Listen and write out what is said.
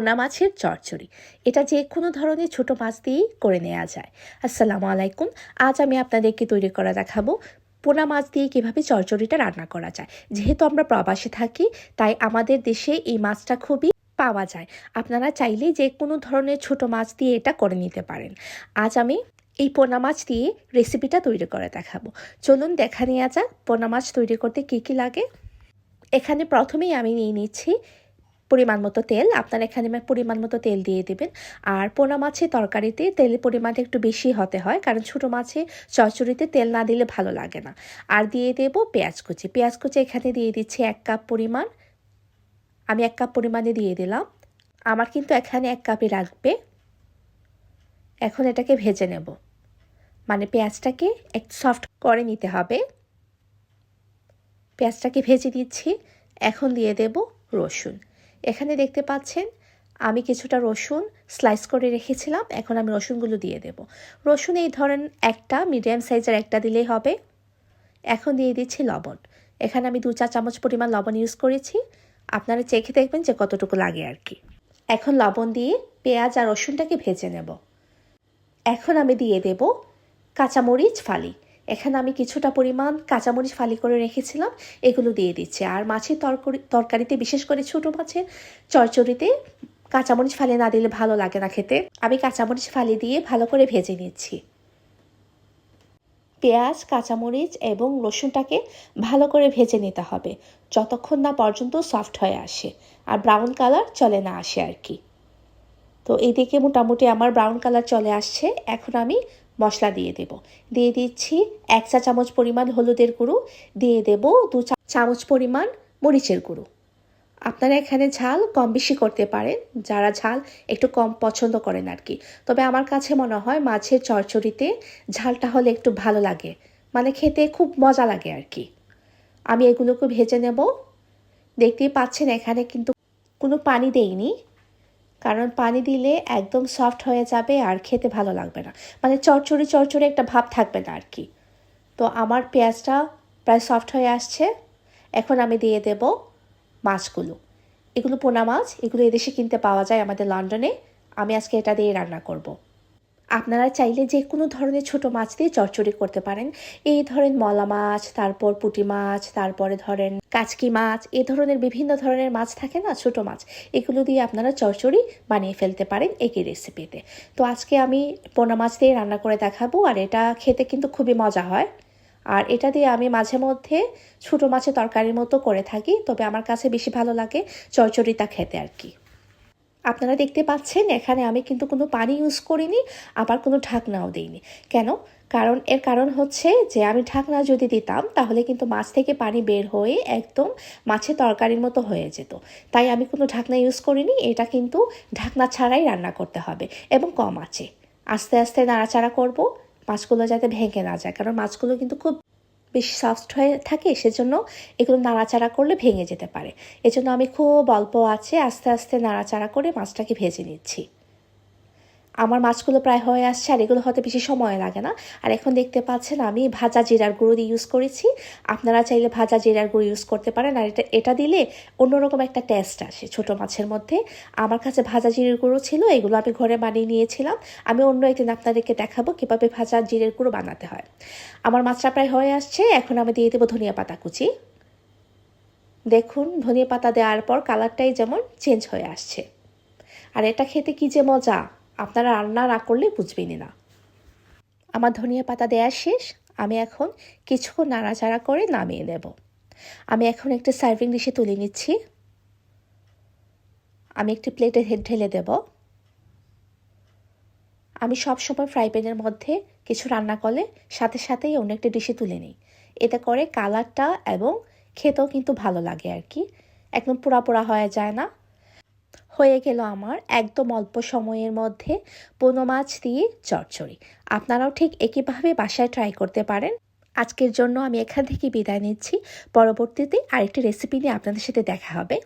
পোনা মাছের চচ্চড়ি এটা যে কোনো ধরনের ছোট মাছ দিয়েই করে নেওয়া যায়। আসসালামু আলাইকুম। আজ আমি আপনাদেরকে তৈরি করা দেখাবো পোনা মাছ দিয়ে কীভাবে চচ্চড়িটা রান্না করা যায়। যেহেতু আমরা প্রবাসে থাকি, তাই আমাদের দেশে এই মাছটা খুবই পাওয়া যায়। আপনারা চাইলে যে কোনো ধরনের ছোট মাছ দিয়ে এটা করে নিতে পারেন। আজ আমি এই পোনা মাছ দিয়ে রেসিপিটা তৈরি করে দেখাবো। চলুন দেখা নেওয়া যাক পোনা মাছ তৈরি করতে কী কী লাগে। এখানে প্রথমেই আমি নিয়ে নিচ্ছি পরিমাণ মতো তেল, আপনারা এখানে পরিমাণ মতো তেল দিয়ে দেবেন। আর পোনা মাছের তরকারিতে তেলের পরিমাণটা একটু বেশি হতে হয়, কারণ ছোটো মাছে চচ্চড়িতে তেল না দিলে ভালো লাগে না। আর দিয়ে দেব পেঁয়াজ কুচি। পেঁয়াজ কুচি এখানে দিয়ে দিচ্ছি এক কাপ পরিমাণ। আমি এক কাপ পরিমাণে দিয়ে দিলাম। আমার কিন্তু এখানে এক কাপই রাখবে। এখন এটাকে ভেজে নেব। মানে পেঁয়াজটাকে একটু সফট করে নিতে হবে। পেঁয়াজটাকে ভেজে দিচ্ছি। এখন দিয়ে দেব রসুন। এখানে দেখতে পাচ্ছেন, আমি কিছুটা রসুন স্লাইস করে রেখেছিলাম, এখন আমি রসুনগুলো দিয়ে দেব। রসুন এই ধরেন একটা মিডিয়াম সাইজের একটা দিলেই হবে। এখন দিয়ে দিচ্ছি লবণ। এখানে আমি দু চা চামচ পরিমাণ লবণ ইউজ করেছি। আপনারা চেখে দেখবেন যে কতটুকু লাগে আর কি। এখন লবণ দিয়ে পেঁয়াজ আর রসুনটাকে ভেজে নেব। এখন আমি দিয়ে দেব কাঁচামরিচ ফালি। এখানে আমি কিছুটা পরিমাণ কাঁচামরিচ ফালি করে রেখেছিলাম, এগুলো দিয়ে দিচ্ছি। আর মাছের তরকারি, তরকারিতে, বিশেষ করে ছোটো মাছের চরচড়িতে কাঁচামরিচ ফালি না দিলে ভালো লাগে না খেতে। আমি কাঁচামরিচ ফালি দিয়ে ভালো করে ভেজে নিচ্ছি। পেঁয়াজ, কাঁচামরিচ এবং রসুনটাকে ভালো করে ভেজে নিতে হবে, যতক্ষণ না পর্যন্ত সফট হয়ে আসে, আর ব্রাউন কালার চলে না আসে আর কি। তো এদিকে মোটামুটি আমার ব্রাউন কালার চলে আসছে। এখন আমি মশলা দিয়ে দেব। দিয়ে দিচ্ছি এক চা চামচ পরিমাণ হলুদের গুঁড়ো। দিয়ে দেব দু চামচ পরিমাণ মরিচের গুঁড়ো। আপনারা এখানে ঝাল কম বেশি করতে পারেন, যারা ঝাল একটু কম পছন্দ করেন আর কি তবে আমার কাছে মনে হয় মাছের চরচড়িতে ঝালটা হলে একটু ভালো লাগে মানে খেতে খুব মজা লাগে আর কি আমি এগুলোকে ভেজে নেব। দেখতেই পাচ্ছেন এখানে কিন্তু কোনো পানি দেইনি। কারণ পানি দিলে একদম সফট হয়ে যাবে আর খেতে ভালো লাগবে না। মানে চরচড়ি চরচড়ি একটা ভাব থাকবে না আর কি। তো আমার পেঁয়াজটা প্রায় সফট হয়ে আসছে। এখন আমি দিয়ে দেব মাছগুলো। এগুলো পোনা মাছ, এগুলো এদেশে কিনতে পাওয়া যায় আমাদের লন্ডনে। আমি আজকে এটা দিয়ে রান্না করব। আপনারা চাইলে যে কোনো ধরনের ছোট মাছ দিয়ে চচ্চড়ি করতে পারেন। এই ধরেন মলা মাছ, তারপর পুঁটি মাছ, তারপরে ধরেন কাচকি মাছ, এ ধরনের বিভিন্ন ধরনের মাছ থাকে না, ছোট মাছ, এগুলো দিয়ে আপনারা চচ্চড়ি বানিয়ে ফেলতে পারেন একই রেসিপিতে তো আজকে আমি পোনা মাছ দিয়ে রান্না করে দেখাবো, আর এটা খেতে কিন্তু খুবই মজা হয়। আর এটা দিয়ে আমি মাঝে মধ্যে ছোটো মাছের তরকারির মতো করে থাকি, তবে আমার কাছে বেশি ভালো লাগে চচ্চড়িটা খেতে আর কি। আপনারা দেখতে পাচ্ছেন, এখানে আমি কিন্তু কোনো পানি ইউজ করিনি, আবার কোনো ঢাকনাও দিইনি। কেন? কারণ, এর কারণ হচ্ছে যে আমি ঢাকনা যদি দিতাম, তাহলে কিন্তু মাছ থেকে পানি বের হয়ে একদম মাছের তরকারির মতো হয়ে যেত। তাই আমি কোনো ঢাকনা ইউজ করিনি, এটা কিন্তু ঢাকনা ছাড়াই রান্না করতে হবে এবং কম আছে। আস্তে আস্তে নাড়াচাড়া করব, মাছগুলো যাতে ভেঙে না যায়, কারণ মাছগুলো কিন্তু খুব বেশি সফট হয়ে থাকে, সেজন্য এগুলো নাড়াচাড়া করলে ভেঙে যেতে পারে। এজন্য আমি খুব অল্প আছে, আস্তে আস্তে নাড়াচাড়া করে মাছটাকে ভেজে নিচ্ছি। আমার মাছগুলো প্রায় হয়ে আসছে আর এগুলো হতে বেশি সময় লাগে না। আর এখন দেখতে পাচ্ছেন আমি ভাজা জিরার গুঁড়ো দিয়ে ইউজ করেছি। আপনারা চাইলে ভাজা জিরার গুঁড়ো ইউজ করতে পারেন আর এটা এটা দিলে অন্যরকম একটা টেস্ট আসে ছোট মাছের মধ্যে। আমার কাছে ভাজা জিরের গুঁড়ো ছিল, এগুলো আমি ঘরে বানিয়ে নিয়েছিলাম। আমি অন্য একদিন আপনাদেরকে দেখাবো কীভাবে ভাজা জিরের গুঁড়ো বানাতে হয়। আমার মাছটা প্রায় হয়ে আসছে, এখন আমি দিয়ে দেবো ধনিয়া পাতা কুচি। দেখুন, ধনিয়া পাতা দেওয়ার পর কালারটাই যেমন চেঞ্জ হয়ে আসছে। আর এটা খেতে কী যে মজা! আপনারা রান্না না করলে বুঝবেনই না। আমার ধনিয়া পাতা দেওয়া শেষ। আমি এখন কিছুক্ষণ নাড়াচাড়া করে নামিয়ে নেব। আমি এখন একটা সার্ভিং ডিশে তুলে নিচ্ছি। আমি একটি প্লেটে ঢেলে দেব। আমি সব সময় ফ্রাই প্যানের মধ্যে কিছু রান্না করলে সাথে সাথেই অন্য একটা ডিশে তুলে নিই। এতে করে কালারটা এবং খেতেও কিন্তু ভালো লাগে আর কি। একদম পোড়া পোড়া হয়ে যায় না। হয়ে গেল আমার একদম অল্প সময়ের মধ্যে পোনো মাছ দিয়ে চচ্চড়ি। আপনারাও ঠিক একইভাবে বাসায় ট্রাই করতে পারেন। আজকের জন্য আমি এখান থেকে বিদায় নিচ্ছি। পরবর্তীতে আরেকটি রেসিপি নিয়ে আপনাদের সাথে দেখা হবে।